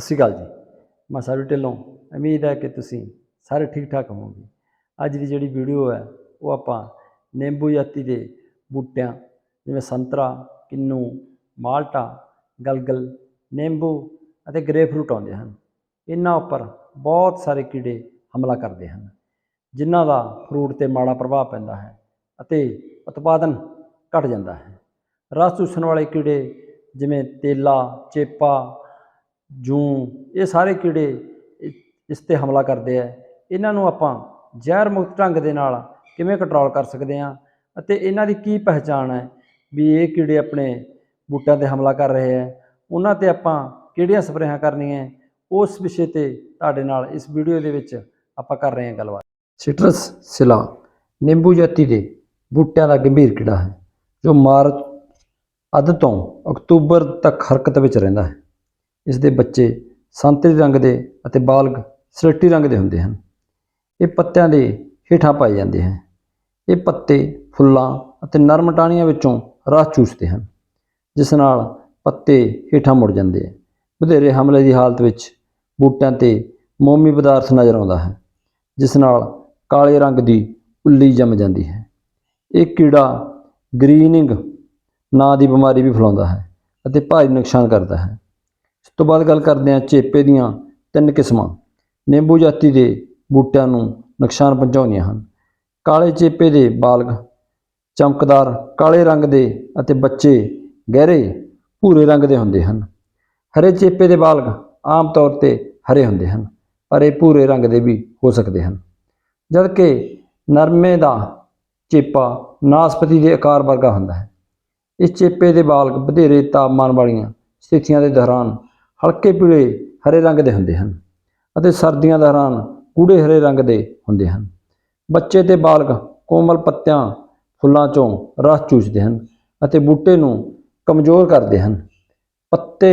ਸਤਿ ਸ਼੍ਰੀ ਅਕਾਲ ਜੀ। ਮੈਂ ਸਾਰੂ ਢਿੱਲੋਂ, ਉਮੀਦ ਹੈ ਕਿ ਤੁਸੀਂ ਸਾਰੇ ਠੀਕ ਠਾਕ ਹੋਵੋਗੇ। ਅੱਜ ਦੀ ਜਿਹੜੀ ਵੀਡੀਓ ਹੈ, ਉਹ ਆਪਾਂ ਨਿੰਬੂ ਜਾਤੀ ਦੇ ਬੂਟਿਆਂ, ਜਿਵੇਂ ਸੰਤਰਾ, ਕਿੰਨੂ, ਮਾਲਟਾ, ਗਲਗਲ, ਨਿੰਬੂ ਅਤੇ ਗ੍ਰੇਪਫਰੂਟ ਆਉਂਦੇ ਹਨ। ਇਹਨਾਂ ਉੱਪਰ ਬਹੁਤ ਸਾਰੇ ਕੀੜੇ ਹਮਲਾ ਕਰਦੇ ਹਨ, ਜਿਨ੍ਹਾਂ ਦਾ ਫਰੂਟ ਤੇ ਮਾੜਾ ਪ੍ਰਭਾਵ ਪੈਂਦਾ ਹੈ ਅਤੇ ਉਤਪਾਦਨ ਘਟ ਜਾਂਦਾ ਹੈ। ਰਸ ਚੂਸਣ ਵਾਲੇ ਕੀੜੇ ਜਿਵੇਂ ਤੇਲਾ, ਚੇਪਾ ਜੂੰ, ਇਹ ਸਾਰੇ ਕੀੜੇ ਇਸ ਤੇ ਹਮਲਾ ਕਰਦੇ ਆ। ਇਹਨਾਂ ਨੂੰ ਆਪਾਂ ਜ਼ਹਿਰ ਮੁਕਤ ਢੰਗ ਦੇ ਨਾਲ ਕਿਵੇਂ ਕੰਟਰੋਲ ਕਰ ਸਕਦੇ ਹਾਂ ਅਤੇ ਇਹਨਾਂ ਦੀ ਕੀ ਪਹਿਚਾਣ ਹੈ ਵੀ ਇਹ ਕੀੜੇ ਆਪਣੇ ਬੂਟਿਆਂ ਤੇ ਹਮਲਾ ਕਰ ਰਹੇ ਹੈ। ਉਹਨਾਂ ਤੇ ਆਪਾਂ ਕਿਹੜੀਆਂ ਸਪਰੇਹਾਂ ਕਰਨੀਆਂ ਉਸ ਵਿਸ਼ੇ ਤੇ ਤੁਹਾਡੇ ਨਾਲ ਇਸ ਵੀਡੀਓ ਦੇ ਵਿੱਚ ਆਪਾਂ ਕਰ ਰਹੇ ਹਾਂ ਗੱਲਬਾਤ। ਸਿਟਰਸ ਸਿਲਾ, ਨਿੰਬੂ ਜਾਤੀ ਦੇ ਬੂਟਿਆਂ ਦਾ ਗੰਭੀਰ ਕੀੜਾ ਹੈ, ਜੋ ਮਾਰਚ ਅੱਧ ਤੋਂ ਅਕਤੂਬਰ ਤੱਕ ਹਰਕਤ ਵਿੱਚ ਰਹਿੰਦਾ ਹੈ। ਇਸ ਦੇ ਬੱਚੇ ਸੰਤਰੀ ਰੰਗ ਦੇ ਅਤੇ ਬਾਲਗ ਸਲੇਟੀ ਰੰਗ ਦੇ ਹੁੰਦੇ ਹਨ। ਇਹ ਪੱਤਿਆਂ ਦੇ ਹੇਠਾਂ ਪਾਏ ਜਾਂਦੇ ਹਨ। ਇਹ ਪੱਤੇ ਫੁੱਲਾਂ ਅਤੇ ਨਰਮ ਟਾਹਣੀਆਂ ਵਿੱਚੋਂ ਰਸ ਚੂਸਦੇ ਹਨ, ਜਿਸ ਨਾਲ ਪੱਤੇ ਹੇਠਾਂ ਮੁੜ ਜਾਂਦੇ ਹਨ। ਵਧੇਰੇ ਹਮਲੇ ਦੀ ਹਾਲਤ ਵਿੱਚ ਬੂਟਿਆਂ ਤੇ ਮੋਮੀ ਪਦਾਰਥ ਨਜ਼ਰ ਆਉਂਦਾ ਹੈ, ਜਿਸ ਨਾਲ ਕਾਲੇ ਰੰਗ ਦੀ ਉੱਲੀ ਜੰਮ ਜਾਂਦੀ ਹੈ। ਇਹ ਕੀੜਾ ਗ੍ਰੀਨਿੰਗ ਨਾਂ ਦੀ ਬਿਮਾਰੀ ਵੀ ਫੈਲਾਉਂਦਾ ਹੈ ਅਤੇ ਭਾਰੀ ਨੁਕਸਾਨ ਕਰਦਾ ਹੈ। ਤੋਂ ਬਾਅਦ ਗੱਲ ਕਰਦੇ ਹਾਂ ਚੇਪੇ ਦੀਆਂ ਤਿੰਨ ਕਿਸਮਾਂ। ਨਿੰਬੂ ਜਾਤੀ ਦੇ ਬੂਟਿਆਂ ਨੂੰ ਨੁਕਸਾਨ ਪਹੁੰਚਾਉਂਦੀਆਂ ਹਨ। ਕਾਲੇ ਚੇਪੇ ਦੇ ਬਾਲਗ, ਚਮਕਦਾਰ, ਕਾਲੇ ਰੰਗ ਦੇ ਅਤੇ ਬੱਚੇ ਗਹਿਰੇ, ਭੂਰੇ ਰੰਗ ਦੇ ਹੁੰਦੇ ਹਨ। ਹਰੇ ਚੇਪੇ ਦੇ ਬਾਲਗ ਆਮ ਤੌਰ ਤੇ ਹਰੇ ਹੁੰਦੇ ਹਨ, ਪਰ ਇਹ ਭੂਰੇ ਰੰਗ ਦੇ ਵੀ ਹੋ ਸਕਦੇ ਹਨ। ਜਦਕਿ ਨਰਮੇ ਦਾ ਚੇਪਾ ਨਾਸਪਤੀ ਦੇ ਆਕਾਰ ਵਰਗਾ ਹੁੰਦਾ ਹੈ। ਇਸ ਚੇਪੇ ਦੇ ਬਾਲਗ ਵਧੇਰੇ ਤਾਪਮਾਨ ਵਾਲੀਆਂ ਸਥਿਤੀਆਂ ਦੇ ਦੌਰਾਨ ਹਲਕੇ ਪੀਲੇ ਹਰੇ ਰੰਗ ਦੇ ਹੁੰਦੇ ਹਨ ਅਤੇ ਸਰਦੀਆਂ ਦੌਰਾਨ ਗੂੜੇ ਹਰੇ ਰੰਗ ਦੇ ਹੁੰਦੇ ਹਨ। ਬੱਚੇ ਤੇ ਬਾਲਗ ਕੋਮਲ ਪੱਤਿਆਂ ਫੁੱਲਾਂ ਚੋਂ ਰਸ ਚੂਸਦੇ ਹਨ ਅਤੇ ਬੂਟੇ ਨੂੰ ਕਮਜ਼ੋਰ ਕਰਦੇ ਹਨ। ਪੱਤੇ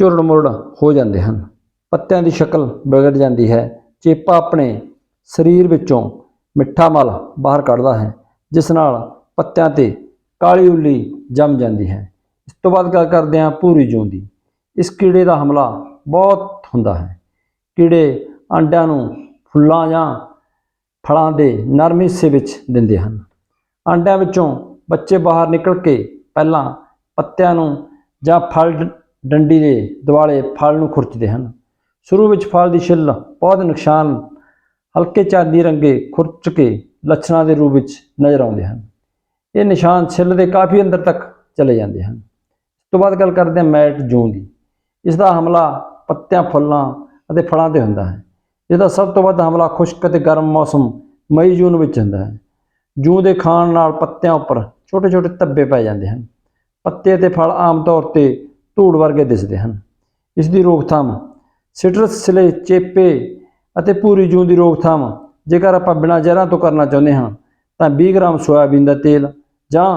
ਝੁਰੜ ਮੁਰੜ ਹੋ ਜਾਂਦੇ ਹਨ। ਪੱਤਿਆਂ ਦੀ ਸ਼ਕਲ ਵਿਗੜ ਜਾਂਦੀ ਹੈ। ਚੇਪਾ ਆਪਣੇ ਸਰੀਰ ਵਿੱਚੋਂ ਮਿੱਠਾ ਮਲ ਬਾਹਰ ਕੱਢਦਾ ਹੈ, ਜਿਸ ਨਾਲ ਪੱਤਿਆਂ ਤੇ ਕਾਲੀ ਉੱਲੀ ਜੰਮ ਜਾਂਦੀ ਹੈ। ਇਸ ਤੋਂ ਬਾਅਦ ਗੱਲ ਕਰਦੇ ਹਾਂ ਭੂਰੀ ਜੂੰ ਦੀ। ਇਸ ਕੀੜੇ ਦਾ ਹਮਲਾ ਬਹੁਤ ਹੁੰਦਾ ਹੈ। ਕੀੜੇ ਅੰਡਿਆਂ ਨੂੰ ਫੁੱਲਾਂ ਜਾਂ ਫਲਾਂ ਦੇ ਨਰਮ ਹਿੱਸੇ ਵਿੱਚ ਦਿੰਦੇ ਹਨ। ਅੰਡਿਆਂ ਵਿੱਚੋਂ ਬੱਚੇ ਬਾਹਰ ਨਿਕਲ ਕੇ ਪਹਿਲਾਂ ਪੱਤਿਆਂ ਨੂੰ ਜਾਂ ਫਲ ਡੰਡੀ ਦੇ ਦੁਆਲੇ ਫਲ ਨੂੰ ਖੁਰਚਦੇ ਹਨ। ਸ਼ੁਰੂ ਵਿੱਚ ਫਲ ਦੀ ਛਿੱਲ ਬਹੁਤ ਨੁਕਸਾਨ, ਹਲਕੇ ਚਾਂਦੀ ਰੰਗੇ ਖੁਰਚ ਕੇ ਲੱਛਣਾਂ ਦੇ ਰੂਪ ਵਿੱਚ ਨਜ਼ਰ ਆਉਂਦੇ ਹਨ। ਇਹ ਨਿਸ਼ਾਨ ਛਿੱਲ ਦੇ ਕਾਫੀ ਅੰਦਰ ਤੱਕ ਚਲੇ ਜਾਂਦੇ ਹਨ। ਇਸ ਤੋਂ ਬਾਅਦ ਗੱਲ ਕਰਦੇ ਹਾਂ ਮੈਟ ਜੂੰ ਦੀ। ਇਸ ਦਾ ਹਮਲਾ ਪੱਤਿਆਂ, ਫੁੱਲਾਂ ਅਤੇ ਫਲਾਂ ਤੇ ਹੁੰਦਾ ਹੈ। ਇਹਦਾ ਸਭ ਤੋਂ ਵੱਧ ਹਮਲਾ ਖੁਸ਼ਕ ਅਤੇ ਗਰਮ ਮੌਸਮ ਮਈ, ਜੂਨ ਵਿੱਚ ਹੁੰਦਾ ਹੈ। ਜੂੰ ਦੇ ਖਾਣ ਨਾਲ ਪੱਤਿਆਂ ਉੱਪਰ ਛੋਟੇ ਛੋਟੇ ਧੱਬੇ ਪੈ ਜਾਂਦੇ ਹਨ। ਪੱਤੇ ਅਤੇ ਫਲ ਆਮ ਤੌਰ ਤੇ ਧੂੜ ਵਰਗੇ ਦਿਸਦੇ ਹਨ। ਇਸ ਦੀ ਰੋਕਥਾਮ ਸਿਟਰਸ ਸਿਲੇ, ਚੇਪੇ ਅਤੇ ਪੂਰੀ ਜੂੰ ਦੀ ਰੋਕਥਾਮ ਜੇਕਰ ਆਪਾਂ ਬਿਨਾਂ ਜ਼ਹਿਰਾਂ ਤੋਂ ਕਰਨਾ ਚਾਹੁੰਦੇ ਹਾਂ, ਤਾਂ 20 ਗ੍ਰਾਮ ਸੋਇਆਬੀਨ ਦਾ ਤੇਲ ਜਾਂ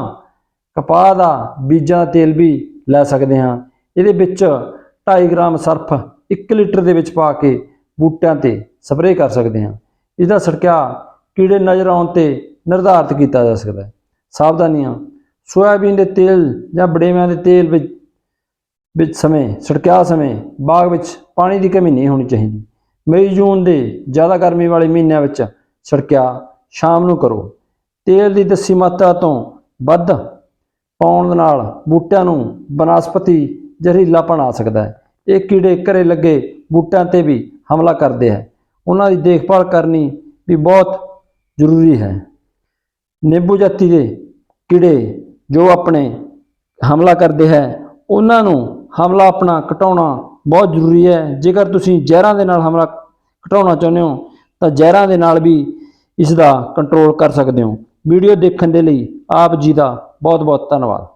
ਕਪਾਹ ਦਾ ਬੀਜਾਂ ਦਾ ਤੇਲ ਵੀ ਲੈ ਸਕਦੇ ਹਾਂ। ਇਹਦੇ ਵਿੱਚ 2.5 ਗ੍ਰਾਮ ਸਰਫ 1 ਲੀਟਰ ਦੇ ਵਿੱਚ ਪਾ ਕੇ ਬੂਟਿਆਂ ਤੇ ਸਪਰੇਅ ਕਰ ਸਕਦੇ ਹਾਂ। ਇਸ ਦਾ ਛਿੜਕਾਅ ਕੀੜੇ ਨਜ਼ਰ ਆਉਣ ਤੇ ਨਿਰਧਾਰਤ ਕੀਤਾ ਜਾ ਸਕਦਾ ਹੈ। ਸਾਵਧਾਨੀਆਂ, ਸੋਇਆਬੀਨ ਦੇ ਤੇਲ ਜਾਂ ਬੜੇਵਿਆਂ ਦੇ ਤੇਲ ਵਿੱਚ ਵਿੱਚ ਸਮੇਂ ਛਿੜਕਾਅ ਸਮੇਂ ਬਾਗ ਵਿੱਚ ਪਾਣੀ ਦੀ ਕਮੀ ਨਹੀਂ ਹੋਣੀ ਚਾਹੀਦੀ। ਮਈ ਜੂਨ ਦੇ ਜ਼ਿਆਦਾ ਗਰਮੀ ਵਾਲੇ ਮਹੀਨਿਆਂ ਵਿੱਚ ਛਿੜਕਾਅ ਸ਼ਾਮ ਨੂੰ ਕਰੋ। ਤੇਲ ਦੀ ਦੱਸੀ ਮਾਤਰਾ ਤੋਂ ਵੱਧ ਪਾਉਣ ਨਾਲ ਬੂਟਿਆਂ ਨੂੰ ਬਨਸਪਤੀ ਜ਼ਹਿਰੀਲਾਪਣ ਆ ਸਕਦਾ ਹੈ। ਇਹ ਕੀੜੇ ਘਰੇ ਲੱਗੇ ਬੂਟਿਆਂ ਤੇ ਵੀ ਹਮਲਾ ਕਰਦੇ ਹੈ। ਉਹਨਾਂ ਦੀ ਦੇਖਭਾਲ ਕਰਨੀ ਵੀ ਬਹੁਤ ਜ਼ਰੂਰੀ ਹੈ। ਨਿੰਬੂ ਜਾਤੀ ਦੇ ਕੀੜੇ ਜੋ ਆਪਣੇ ਹਮਲਾ ਕਰਦੇ ਹੈ, ਉਹਨਾਂ ਨੂੰ ਹਮਲਾ ਆਪਣਾ ਘਟਾਉਣਾ ਬਹੁਤ ਜ਼ਰੂਰੀ ਹੈ। ਜੇਕਰ ਤੁਸੀਂ ਜ਼ਹਿਰਾਂ ਦੇ ਨਾਲ ਹਮਲਾ ਘਟਾਉਣਾ ਚਾਹੁੰਦੇ ਹੋ, ਤਾਂ ਜ਼ਹਿਰਾਂ ਦੇ ਨਾਲ ਵੀ ਇਸ ਦਾ ਕੰਟਰੋਲ ਕਰ ਸਕਦੇ ਹੋ। ਵੀਡੀਓ ਦੇਖਣ ਦੇ ਲਈ ਆਪ ਜੀ ਦਾ ਬਹੁਤ ਬਹੁਤ ਧੰਨਵਾਦ।